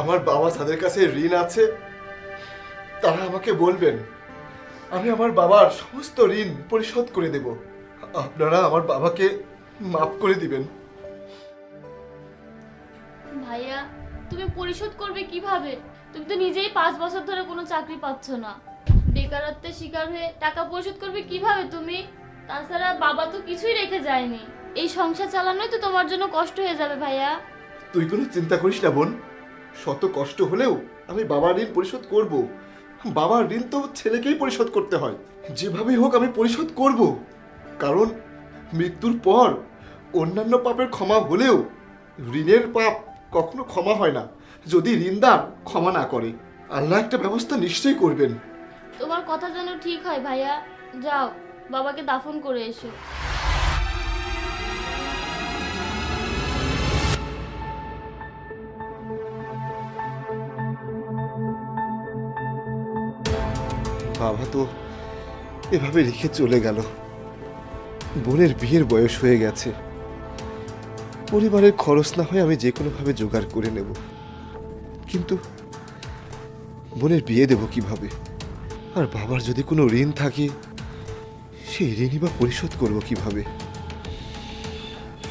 আমার বাবা যাদের কাছে ঋণ আছে তারা আমাকে বলবেন আমি আমার বাবার সমস্ত ঋণ পরিশোধ করে দেব। আপনারা আমার বাবাকে মাফ করে দিবেন। ভাইয়া তুমি পরিশোধ করবে কীভাবে? তুমি তো নিজেই পাঁচ বছর ধরে কোনো চাকরি পাচ্ছ না। বেকারত্বের শিকার হয়ে টাকা পরিশোধ করবে কীভাবে তুমি? তাছাড়া বাবা তো কিছুই রেখে যায়নি। এই সংসার চালানোই তো তোমার জন্য কষ্ট হয়ে যাবে ভাইয়া। তুই কোনো চিন্তা করিস না বোন। শত কষ্ট হলেও আমি বাবার ঋণ পরিশোধ করব। বাবার ঋণ তো ছেলেকেই পরিশোধ করতে হয়। যেভাবেই হোক আমি পরিশোধ করব। কারণ মৃত্যুর পর অন্যান্য পাপের ক্ষমা হলেও ঋণের পাপ কখনো ক্ষমা হয় না, যদি ঋণদার ক্ষমা না করে। আল্লাহ একটা ব্যবস্থা নিশ্চয়ই করবেন। তোমার কথা যেন ঠিক হয় ভাইয়া। যাও, বাবাকে দাফন করে এসো। বাবা তো এভাবে রেখে চলে গেল। বোনের বিয়ের বয়স হয়ে গেছে। পরিবারের খরচ না হয় আমি যে কোনোভাবে জোগাড় করে নেব। কিন্তু বোনের বিয়ে দেব কীভাবে? আর বাবার যদি কোনো ঋণ থাকে, সেই ঋণই বা পরিশোধ করব কীভাবে?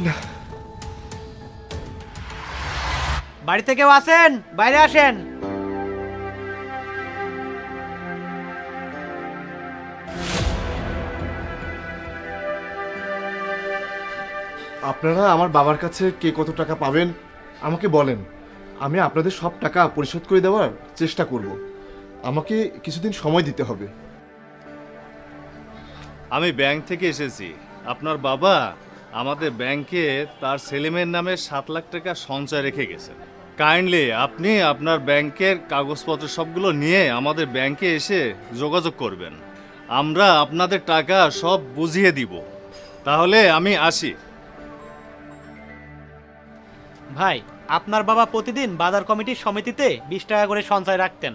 না। বাড়ি কেউ আসেন বাইরে আসেন। আপনারা আমার বাবার কাছে কে কত টাকা পাবেন, আমাকে বলেন। আমি আপনাদের সব টাকা পরিশোধ করে দেওয়ার চেষ্টা করব। আমাকে কিছুদিন সময় দিতে হবে। আমি ব্যাংক থেকে এসেছি। আপনার বাবা আমাদের ব্যাংকে তার ছেলেমেয়ের নামে সাত লাখ টাকা সঞ্চয় রেখে গেছেন। কাইন্ডলি আপনি আপনার ব্যাংকের কাগজপত্র সবগুলো নিয়ে আমাদের ব্যাংকে এসে যোগাযোগ করবেন। আমরা আপনাদের টাকা সব বুঝিয়ে দিব। তাহলে আমি আসি। ভাই আপনার বাবা প্রতিদিন বাজার কমিটির সমিতিতে বিশ টাকা করে সঞ্চয় রাখতেন।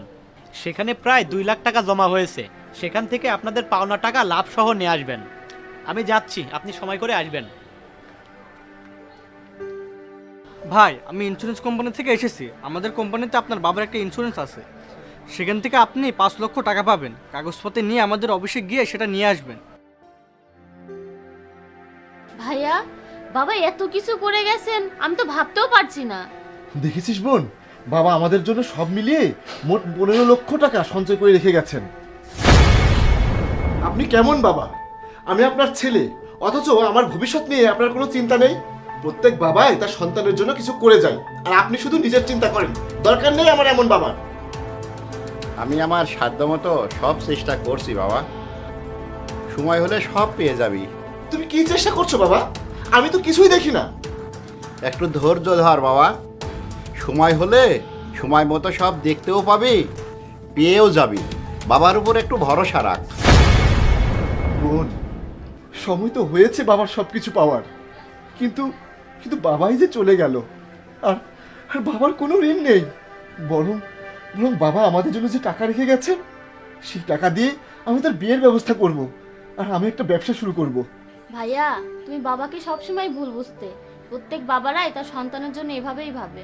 সেখানে প্রায় দুই লাখ টাকা জমা হয়েছে। সেখান থেকে আপনাদের পাওনা টাকা লাভ সহ নিয়ে আসবেন। আমি যাচ্ছি আপনি সময় করে আসবেন। ভাই আমি ইন্স্যুরেন্স কোম্পানি থেকে এসেছি। আমাদের কোম্পানিতে আপনার বাবার একটা ইন্স্যুরেন্স আছে। সেখান থেকে আপনি পাঁচ লক্ষ টাকা পাবেন। কাগজপত্র নিয়ে আমাদের অফিসে গিয়ে সেটা নিয়ে আসবেন। ভাইয়া বাবা এত কিছু করে গেছেন আমি তো ভাবতেও পারছি না। দেখেছিস বোন? বাবা আমাদের জন্য সব মিলিয়ে মোট পনেরো লক্ষ টাকা সঞ্চয় করে রেখে গেছেন। আপনি কেমন বাবা? আমি আপনার ছেলে অথচ আমার ভবিষ্যৎ নিয়ে আপনার কোনো চিন্তা নেই। প্রত্যেক বাবাই তার সন্তানের জন্য কিছু করে যায় আর আপনি শুধু নিজের চিন্তা করেন। দরকার নেই আমার এমন বাবার। আমি আমার সাধ্যমতো সব চেষ্টা করছি বাবা। সময় হলে সব পেয়ে যাবি। তুমি কি চেষ্টা করছ বাবা? আমি তো কিছুই দেখি না। একটু ধৈর্য ধর বাবা। সময় হলে সময় মতো সব দেখতেও পাবি পেয়েও যাবি। বাবার উপর একটু ভরসা রাখ। বোন সময় তো হয়েছে বাবার সব কিছু পাওয়ার। কিন্তু কিন্তু বাবাই যে চলে গেল আর আর বাবার কোনো ঋণ নেই। বরং বরং বাবা আমাদের জন্য যে টাকা রেখে গেছেন সেই টাকা দিয়ে আমি তার বিয়ের ব্যবস্থা করব। আর আমি একটা ব্যবসা শুরু করব। ভাইয়া, তুমি বাবাকে সবসময় ভুল বুঝতে। প্রত্যেক বাবারাই তার সন্তানের জন্য এভাবেই ভাবে।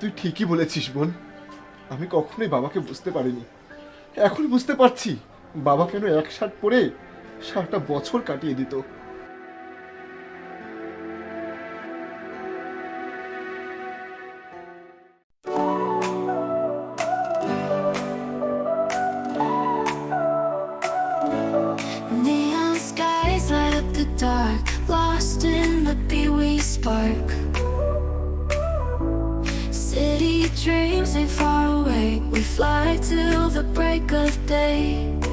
তুই ঠিকই বলেছিস, বোন। আমি কখনোই বাবাকে বুঝতে পারিনি। এখন বুঝতে পারছি বাবা কেন এক শার্ট পরে সারাটা বছর কাটিয়ে দিত। Spark. City dreams ain't far away. We fly till the break of day.